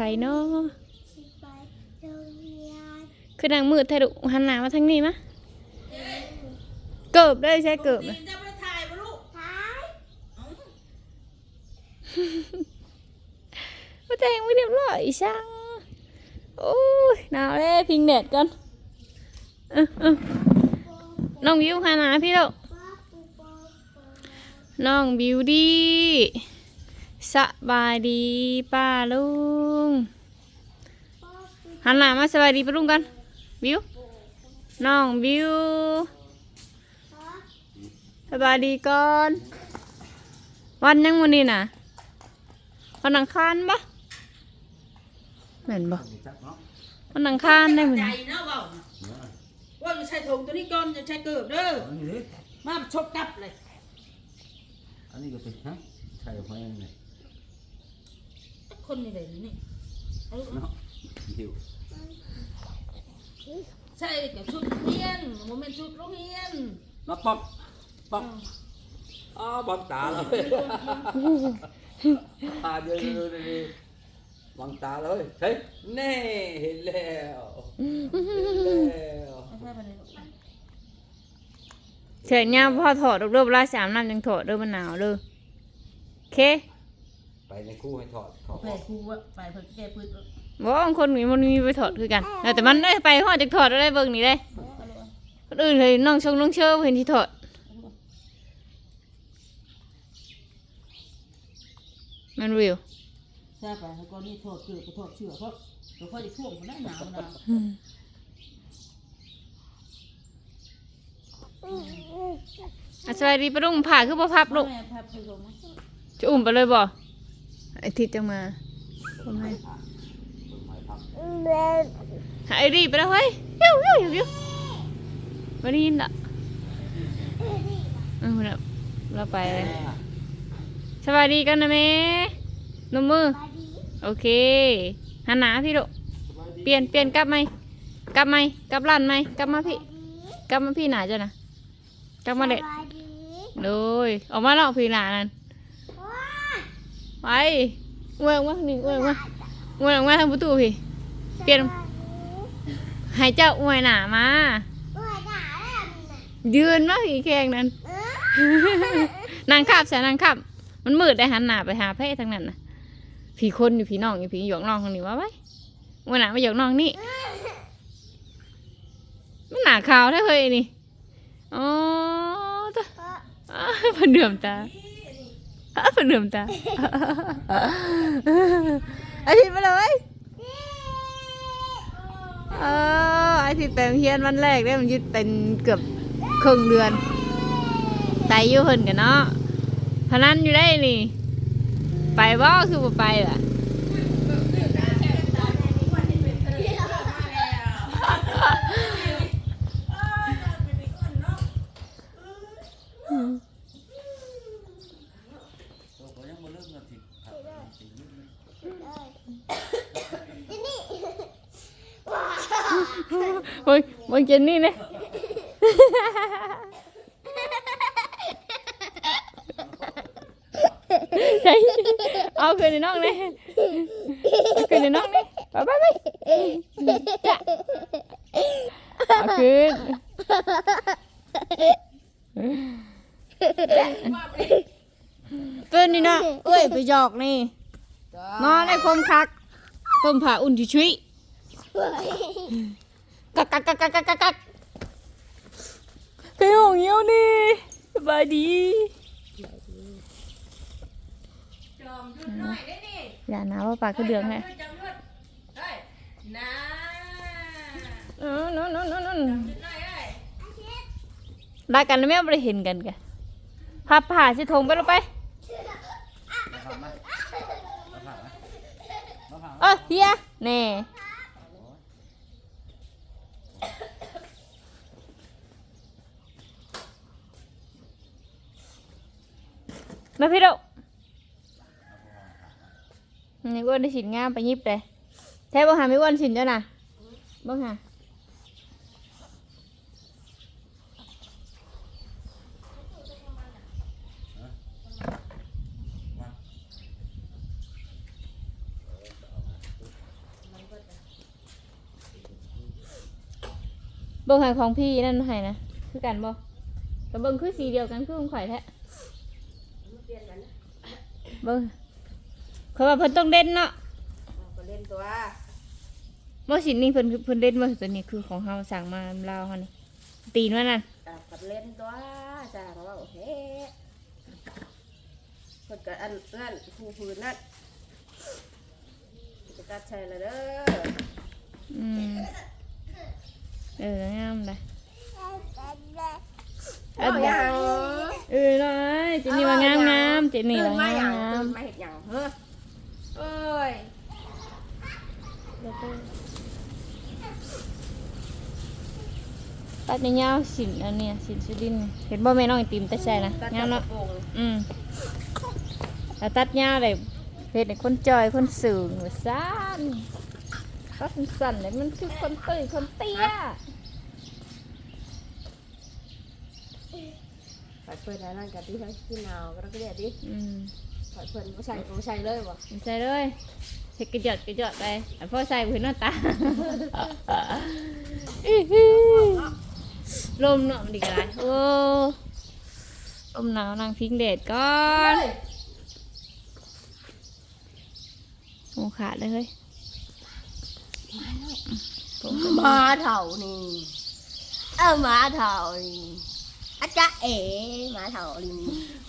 ไปเนาะคือนางมืดไทยดุหันหน้ามาทางนี้มะเกิบได้ใช่เกิบตีนะนจะไปถ่ายบ่ลูกท้ายมาแต่งไม่เรียบร้อยช่างโอ้ยหนาวเลยพิงแดดกันน้องบิวหันหน้าพี่ลูกป้าน้องบิวดี้ สบายดีป้าลุงป้าปูหันหน้ามาสบายดีป้าลุงกันบิวน้องบิวป้าสบายดีก่อนวันยังวันนี้น่ะวันอังคารปะเหม็นปะวันอังคารได้เหมือนใจนะเว่าว่าจะใช้ถุงตัวนี้ก่อนจะใช้เกิบเด้ออันนี้ดิมาชกกลับเลย อันนี้ก็เป็นฮะใช่ไหมเนี่ย คนนี่เลยนี่เอาลูกเนาะหิวใช่กับชุดโรงเรียนโมเมนต์ชุดโรงเรียนเนาะป๊อกป๊อกอ๋อบังตาเลยตาเดียวดูดิบังตาเลยเฮ้ยแน่เห็นแล้วเห็นแล้วเอาใช่ไปเลยลูกเฉินเนี่ยพอถอดรูปรูปลาสามน้ำยังถอดเด้อมันหนาวเด้อโอเค ไปในคู่ให้ถอดถอดไปครูอะไปเพิ่นแก้ปืนเอาบอกว่าบางคนมีมันมีไปถอดคือกันแล้วแต่มันได้ไปหอดจากถอดได้เบิ่งนี่ได้เอาลูกคนอื่นเคยน้องชงน้องเชื่อเห็นที่ถอดมันวิวใช่ไปแล้วก็นี่โทษเกิดก็โทษเชื่อเพราะเราค่อยได้ช่วงมันได้หนาวหนาวอะสวัสดีปะลุงผ่าคือบ่พับลูกแม่พาไปลงมาจะอุ้มไปเลยบ่ ไอทิศจะมาทำไมเล่นหาไอรีไปแล้วเฮ้ยเย้วเย้วเย้วเย้วมาได้ยินละเออเราเราไปเลยสวัสดีกันนะแม่นมมือปาดีโอเคหันหนาพี่ลูกเปลี่ยนเปลี่ยนกลับไหมกลับไหมกลับร้านไหมกลับมาพี่ดีกลับมาพี่หนาจ้ะนะกลับมาเด็ดปาดีโดยออกมาแล้วพี่หนานั่นว้า ไปเว้ยออกมาหนึ่งเว้ยออกมาเว้ยออกมาทางประตูพี่ เปลี่ยน ให้เจ้าอวยหนามาตัวหนาแล้วน่ะยืนมาผีแข่งนั้นเออนางขับใส่นางขับ มันมืดได้หันหน้าไปหาเพศทั้งนั้นนะผีคนอยู่ผีน้องอยู่ผีหยอกน้องคนนี้ว่าไว้อวยหนามาหยอกน้องนี่มันหนาขาวได้เคยนี่ อ๋อตาอ้าวผนเดือมตา เพิ่นเดือมตาอาทิตย์มาเลยเอออาทิตย์ไปโรงเฮียนวันแรกได้มันยึดเป็นเกือบครึ่งเดือนไตอยู่เพิ่นกันเนาะพนันอยู่ได้นี่ ไปบ่คือบ่ไปล่ะ ตัวก็ยังบ่เริ่มนาทีครับ ที่นี่ว้า โอ้ยบ่ เจนนี่เลยใช่เอาคืนในน้องเลยเอาคืนในน้องเลยไปไปไปจ้ะเอาคืนคืนนี่เนาะเอ้ยไปหยอกนี่นอนในคมคักต้มผ่าอุ่นชุยๆ กักกักกักกักกักกักกักไก่หงเงี้ยวนี่สบายดีจอมหยุดหน่อยได้นี่อย่านะว่าปากคือเดืองไงจอมหยุดเฮ้ยนะเออนั่นนั่นนั่นนั่นหยุดหน่อยเอ้ยได้กันแล้วไม่ได้เห็นกันกันพับผ่าสิทงไปลงไปมาผ่านไหมมาผ่านไหมมาผ่านไหมเออเฮียแน่ มาพี่ดุนี่อัวนได้สินงามไปยิบเลยแท้บ่หาไม่อ้วนสินจ้ะนะบ่หาเบิ่งหายของพี่นั่นหายนะ คือกันบ่แต่เบิ่งคือสีเดียวกันคือของข่อยแท้ เบิ่งเขาว่าเพิ่นต้องเด่นเนาะก็เล่นตัวบ่สินี่เพิ่นเพิ่นเด่นบ่ตัวนี้คือของเฮาสั่งมาลาวเฮานี่ตีนว่านั่นอะกับเล่นตัวจ้างว่าโอเคเพิ่นก็อันนั่นผู้พื้นนั่นจะตัดใช่ละเด้ออืมเอองามเลยเอาอย่างเออน้อยเจนี่ว่างามงามเจนี่ตื่ว่านมาองาย่างมงามตื่นมาเห็ดอย่างเฮ้อเอ้ยตัดในยาวสินอันเนี้ยสินสุดินทร์เห็นบ่แม่น้องไอติมแต่ใช่นะตัดงามกระเนาะโปรงอืมแล้วตัดยาวเลยเฮ็ดให้คนจอยคนสูงว่าซ่านตัดสั้นๆเลยมันคือคนตื้อคนเตี้ย ไปเปิดแล้วนั่นกับที่เขาที่หนาวก็ต้องเรียกดิอืมไปเปิดผู้ชายผู้ชายเลยบ่ใส่เลยเฮ็ดกระจอดกระจอดไปอันพ่อใส่พื้นหน้าตาอื้อหือลมเนาะมันดีกันไรโอ้ลมหนาวนางพิงเดดก่อนโอ้ขาดเลยเฮ้ยผมก็มาเถ่านี่ เออมาเถ่านี่ อาจารย์เอ๋มาเถ่านี่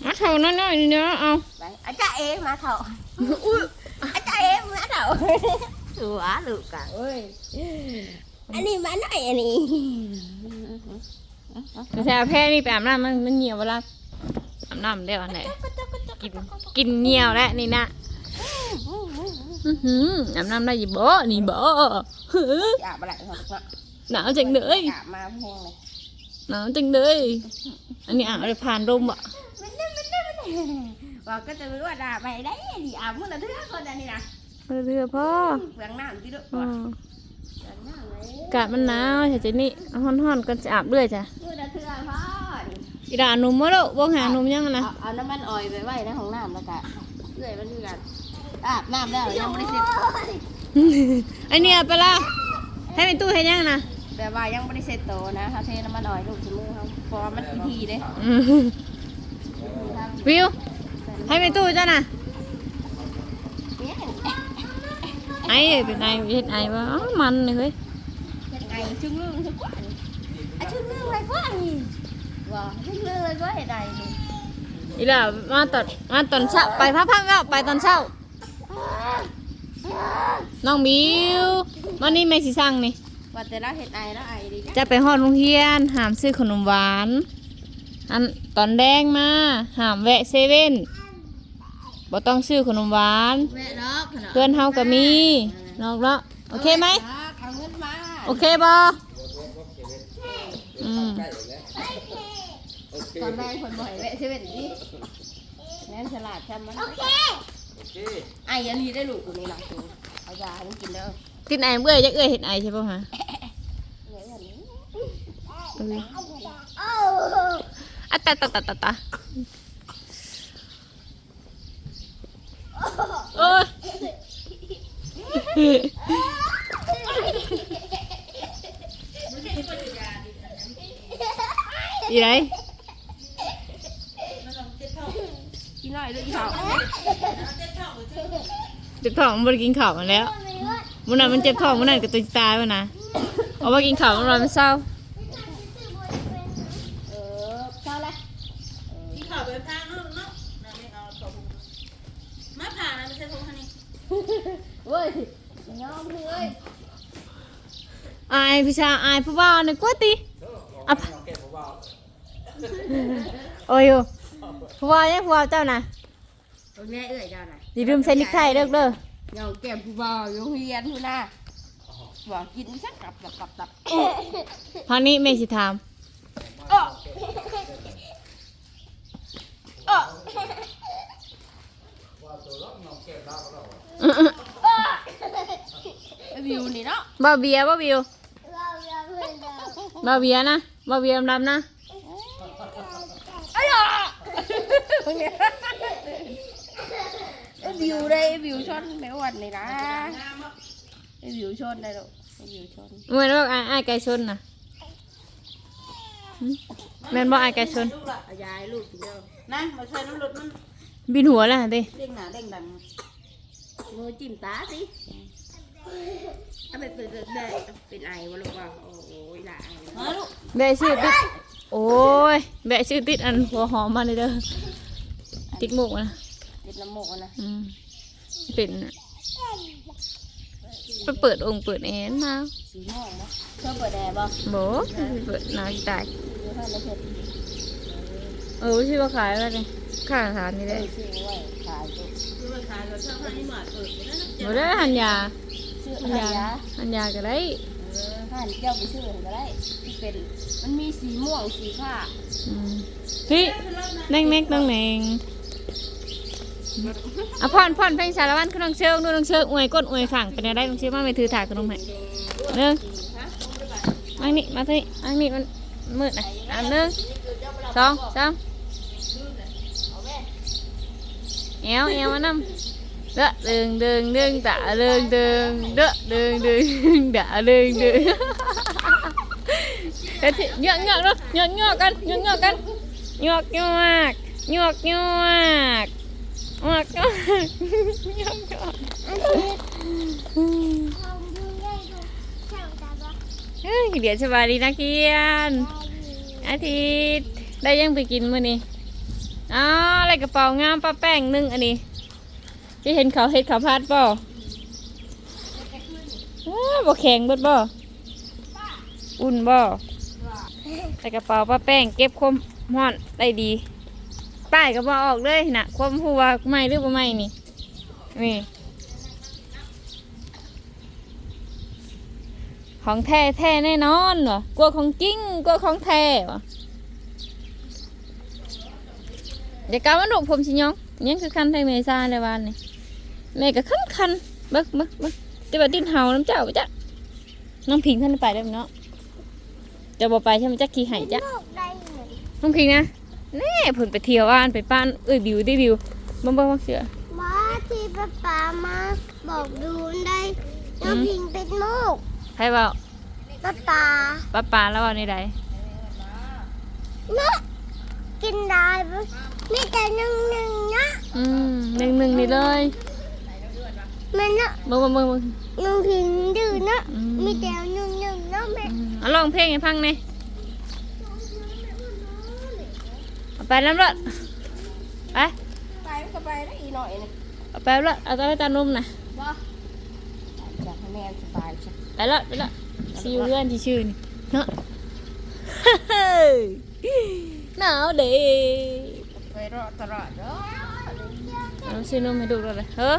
มาเท่านั้นหน่อยเนาะเอาไปอาจารย์เอ๋มาเถ่าอุ้ยอาจารย์เอ๋มาเถ่าหัวลูกกะเอ้ยอันนี้มาหน่อยอันนี้แต่แซ่แพ้นี่ไปอาบน้ำมันมันเหนียวเวลาอาบน้ำได้วันไหนกินกินเหนียวแล้วนี่นะอื้อหืออาบน้ำได้อยี่บ่นี่บ่หืออาบอะไรเขาลูกเนาะหนาวจังเลยอาบมาแพงเลย หนาวจังเลยอันนี้อาบเลยผ่านลมอะมันได้มันได้มันได้ว่าก็จะรู้ว่าด่าไปได้ดิอาบมื่อละเท่าคนอันนี้นะเรือพ่อเปลืองน้ำที่ลูกอืก่อนเปลืองน้ำเลยอากาศมันหนาวใช่จ้ะนี่ฮ้อนๆกันจะอาบเรื่อยจ้ะมื่อละเท่าพ่อนี่อีด่าหนุ่มมาแล้วบ่หาหนุ่มยังนะเอาน้ำมันออยไปไว้ในห้องน้ำแล้วก็เลื่อยมันคือกันอาบน้ำแล้วยังไม่ได้เสร็จไอันนี้เอาไปละให้เป็นตู้ให้ยังนะ แต่ว่ายังไม่ได้เสร็จโตนะเขาเทน้ำมันออยลูกชิ้นมือเขาเพราะว่ามันพิธีเด้อืมวิว ให้เป็นตู้จ้ะนะเนี่ยไอ้เป็นไอ้เฮ็ดไอ้ว่าอ้าวมันเลยเฮ้ยเป็นไงชึ่งเรื่องชึ่งกว่านี่ไอ้ชึ่งเรื่องอะไรกว่านี่ว่าชึ่งเรื่องอะไรกว่าเหตุใดนี่อีหล่ามาตอนมาตอนเช้าไปพักๆแล้วไปตอนเช้าน้องบิวมานี่แม่สิสั่งนี่ ว่าแต่ละเหตุใดแล้วไอ้ดิจะไปฮอดโรงเรียนหามซื้อขนมหวาน อันตอนแดงมาหามแวะเซเว่นบ่ต้องซื้อขนมหวาน แม่ล็อกขนาดเพื่อนเฮาก็มีนอกแล้วโอเคไหมเอาเงินมาโอเคบ่อืมใกล้แล้วโอเคตอนแรกคนบ่อยแวะเซเว่นดิแม่นฉลาดใช่ไหมโอเคโอเคไอ้ยาลีได้ลูกกูนี่นะกูเอายาให้มันกินเด้อ กินไอ้เบื่อจักเอ้ยเฮ็ดไอ้ใช่ป่ะฮะเดี๋ยวอย่างนี้เออโอ้อะตะตะตะตะตะโอ้ยอีไรกินหน่อยด้วยอีเขาเจ็บท้องมันบ่ได้กินข้าวมาแล้ว มื้อนั้นมันเจ็บท้องมื้อนั้นก็ตัวสิตายว่ะนะเอาว่ากินข้าวมันรอมันเศร้าเออเจ้าเลยที่เขาไปทางนู้นเนาะนั่นไม่เอาตัวบุมาผ่านนะไม่ใช่ทงคันนี้เว้ยยอมเลยอายพี่ชาอายผู้บ่าวนี่กว่าติอะเก็บเบาโอ้ยอยู่ผู้บ่าวยังผู้บ่าวเจ้าน่ะตรงนี้เอ้ยเจ้าน่ะอย่าลืมใส่นิกไทเด้อเด้อ เงาแก้มผู้บ่าวอยู่เฮียนผู้น่ะบอกกินสักกลับกลับกลับกลับทางนี้แม่สิถามอ้ออ้อไอ้วิวนี่เนาะบ่าวเบียร์บ่าววิวเราเราเพื่อนเราบ่าวเบียร์นะบ่าวเบียร์ดำๆนะไอ้ยอะไอ้ วิวได้ไอ้วิวชนแม่วันนี่นะไอ้วิวชนได้ลูกไอ้วิวชนเหมือนว่าอ้ายอ้ายไก่ชนน่ะแม่นบ่อายไก่ชนลูกละเอายายลูกกินเด้อนะมาใช้น้ำรถมันบินหัวแล้วเด้เด้งหนาเด้งดังมือจิ้มตาสิถ้าเป็นเป็นเป็นเป็นไอวะลูกว่าโอ้ยละไอมาลูกแบะชื่อติดโอ้ยแบะชื่อติดอันหัวหอมมาเลยเด้อติดหมูกนะ ติดน้ำมูกนะอืมเป็นน่ะไปเปิดองค์เปิดแอนมาสีม่วงมั้ยชอบเปิดแอร์บ่โบเปิดหนาวจะตายดูท่านในเพจเออชื่อว่าขายอะไรเนี่ยข้างสถานนี่เอ้ได้ยซื้อไว้ขายตัวคือไปขายกับช่างให้หมาเปิดอยู่นั่นโบได้หันยาซื้อหัหันนยายาหันยาก็ได้เออหันเจ้าไปซื้อก็ได้ที่เป็นมันมีสีม่วงสีผ้าอืมพี่แน่งแน่งน้องแนง อะพ่อนพ่อนเพลงสารวัตรคือน้องเชิงดูน้องเชิงอวยก้นอวยขังเป็นอะไรน้องเชิงมาไม่ถือถากกับน้องแม่เนื้อมานี่มาที่นี่มานี่มันมืดนะอันหนึ่งสองสามเอวเอวมานำเด้อเดิงเดิงเดิงตะเดิงเดิงเด้อเดิงเดิงตะเดิงเดิงเฮ้ยเหยอกเหยอเนาะเหยอกเหยอกันเหยอกเหยอกันเหยอกเหยอกเหยอกเหยอ อกเหยอกอกเหยอกเหยอกอันนี้ของดูง่ายดูช่างตาบ่เฮ้ยเดี๋ยวสบายดีนะเกียนอาทิตย์ได้ยังไปกินมื้อนี้อ๋ออะไรกระเป๋างามป้าแป้งหนึ่งอันนี้จะเห็นเขาเห็ดเขาพัดบ่อบ่แข็งเบิดบ่อุ่นบ่ใส่กระเป๋าป้าแป้งเก็บคมร้อนได้ดี ป้ายก็บอออกเลยนะความผู้ว่าไม่หรือบ่ไม่นี่นี่ ของแท้แท้แน่นอนเหรอกลัวของจริงกลัวของแท้วะเดี๋ยวกาวันลูกผมสิยองยังคือคันไทยเมซ่าในวันนี่แม่ก็คันคันๆเบิกเบิกเบิกจะไปดิ้นเห่าน้ำเจ้าไปจ้ะน้องพิงท่านไปได้ไหมเนาะจะบอกไปใช่ไหมจ้ะขี่ไห่จ้ะโลกได้เหมือนน้องพิงนะ แน่ผลไปเที่ยวบ้านไปป้านเอ้ยบิวได้บิวเบิ่งเบิ่งว่าเสือว่าที่ป้าป๋ามาบอกดูได้น้องพิงเป็นลูกใครว่าป้าป๋าป้าปาแล้วว่าในใดเนาะกินได้ปะมีแต่หนึ่งหนึ่งนะอืมหนึ่งหนึ่งนี่เลยมันเนาะเบิ่งเบิ่งเบิ่งเบิ่งน้องพิงดื้อเนาะอืมมีแต่หนึ่งหนึ่งเนาะแม่อืมเอาลองเพลงให้ฟังหน่อยเอา ไปน้ำรถไปไปก็ไปได้อีหน่อยนึงเอาไปรถเอาตาไปตานุ่มนะว่าอยากให้แม่สบายจ้ะไปรถไปรถชิวเพื่อนที่ชื่อนี่เนาะหนาวเด้ไปรอตลอดเด้อเอาซื้อนมให้ดูด้วยเลยเฮ้อ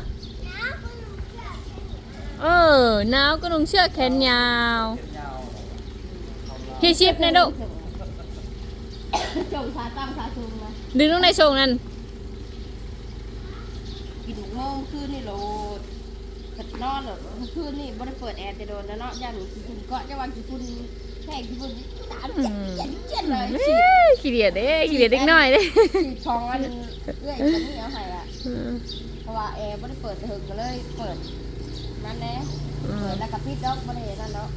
เออหนาวก็ต้องเชือกแขนยาวเฮียชิปนะลูก จงขาตั้งขาสูงนะดึงลงในโชงนั่นกินโง่คืนนี่โหลดกัดนอนเหรอคืนนี่บ่ได้เปิดแอร์แต่โดนแล้วเนาะย่านกี่คุณก็จะวางกี่คุณแข่งกี่คุณตามเจ็ดเจ็ดเจ็ดเลยเอ้ฉีดยขี้เดียดเด้ขี้เดียดเด็กน้อยเด้ฉีดทองอันเอื้อยคนนี้เอาให้อะอืมเพราะว่าแอร์บ่ได้เปิดถึงก็เลยเปิดนั่นแหละอืเปิมดแล้วก็ปิดดอกบ่ได้นั่นเนาะ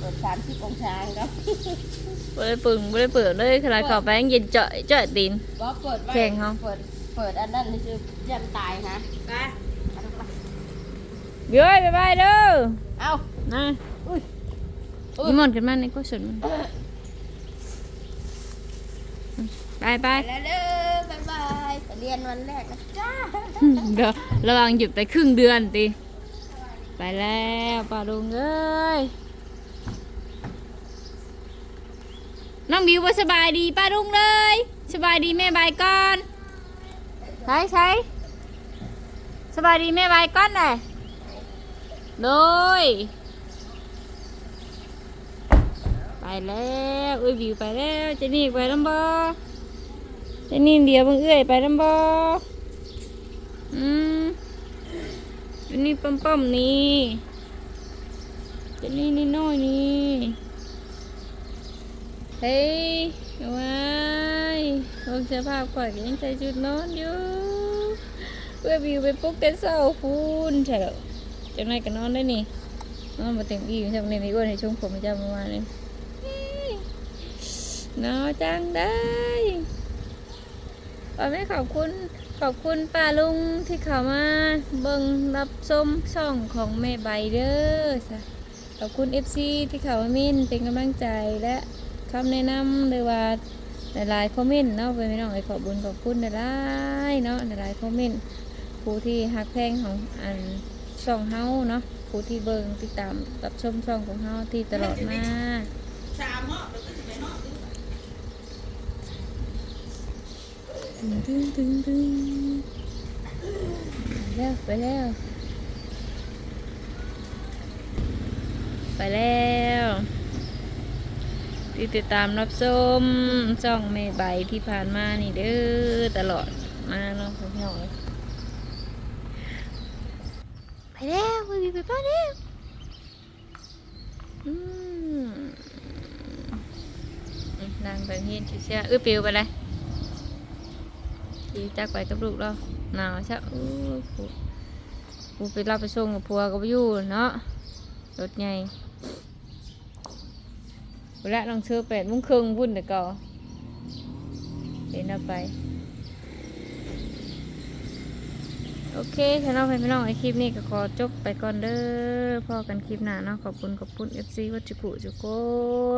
เปิดสามสิบองศาครับบ่ได้ปึงบ่ได้เปิดเลยขนาดเข้าไปยังเย็นเจาะเจาะตีนบ่เปิดไว้แข่งเหรอ เปิด เปิดอันนั้นนี่คือยันตายฮะไปเย้ยบ๊ายบายเด้อเอ้านะอุ้ยนิมนต์ขึ้นมาในก็สนมันไปไปไปแล้วเด้อบ๊ายบายไปเรียนวันแรกนะจ้าเดี๋ยวระวังหยุดไปครึ่งเดือนติไปแล้วป้าลุงเอ้ย น้องบิวว่าสบายดีป้าลุงเลย สบายดีแม่บายก่อนใช่ใช่สบายดีแม่บายก่อนเลยโดยไปแล้วเอ้ยบิวไปแล้วเจนี่ไปลำบอเจนี่เดียวเพิ่งเอ้ยไปลำบออืมอันนี้ปั๊มปั๊มๆนี่จะนี่นี่น้อยนี่ เฮ้ยว้ายลงเสื้อผ้าก่อนยังใส่ชุดนอนอยู่เพื่อวิวไปปลุกแต่เช้าพูนใช่แล้วจังไรก็นอนได้นี่นอนมาเต็มอิ่มใช่ไหมในอ้วนในช่วงผมจะประมานี้เนาะจังได้ป้าแม่ขอบคุณขอบคุณป้าลุงที่เขามาเบิ่งรับชมช่องของแม่ใบเด้อจ้ะขอบคุณ FC ที่เขามามินเป็นกำลังใจและ คำแนะนำหรือว่าหลายๆคอมเมนต์เนาะไปไม่น้องไอ้ขอบคุญขอบคุณหลายๆเนาะหลายๆคอมเมนต์ผู้ที่ฮักแพงของอันช่องเฮาเนาะผู้ที่เบิ่งติดตามรับชมช่องของเฮาที่ตลอดมาสามเหมาะแล้วก็จะไปเหมาะตึงตึงตึงตึงไปแล้วไปแล้วไปแล้ว ที่ติดตามรับชมช่องเมใบที่ผ่านมานี่เด้อตลอดมาเนาะพี่น้องไปแล้วไปไปไปแล้วอืมนางไปเฮียนเชื่อเอื้อปิวไปเลยขี่จักไปกับลูกเราหนาวใช่อู้กูไปรับไปส่งกับพัวกับอยู่เนาะรถใหญ่ เวลาลองเชื่อแปดมุ้งครึ่งวุ่นแต่ก่อเดินเอาไป โอเคถ้าน้องไปพี่น้องไอคลิปนี้ก็ขอจบไปก่อนเด้อพอกันคลิปหน้าเนาะขอบคุณขอบคุณ FC วัดจุกุจุก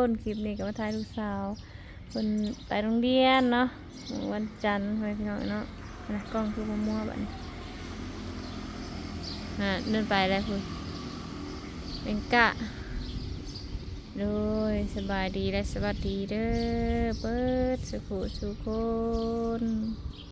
นคลิปนี้ก็มาถ่ายลูกสาวคนไปโรงเรียนเนาะวันจันทร์ไปพี่น้องเนาะนะกล้องคือมัวๆแบบนี้อ่าเดินไปแล้วคุณเป็นกะ โดยสบายดีและสวัสดีเด้อเปิดสุขสุคน